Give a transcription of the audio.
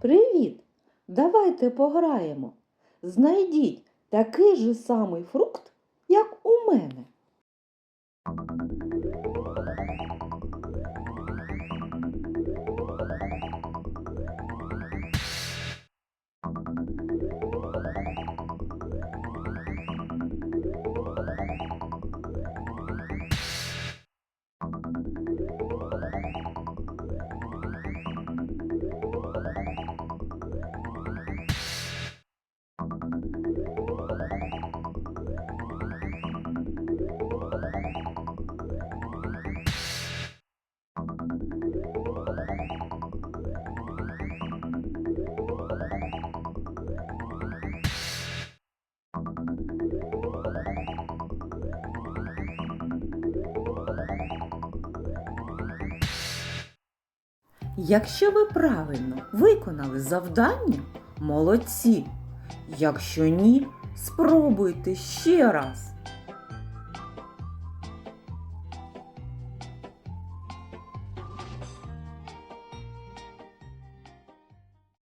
Привіт! Давайте пограємо. Знайдіть такий же самий фрукт, Якщо ви правильно виконали завдання, молодці. Якщо ні, спробуйте ще раз.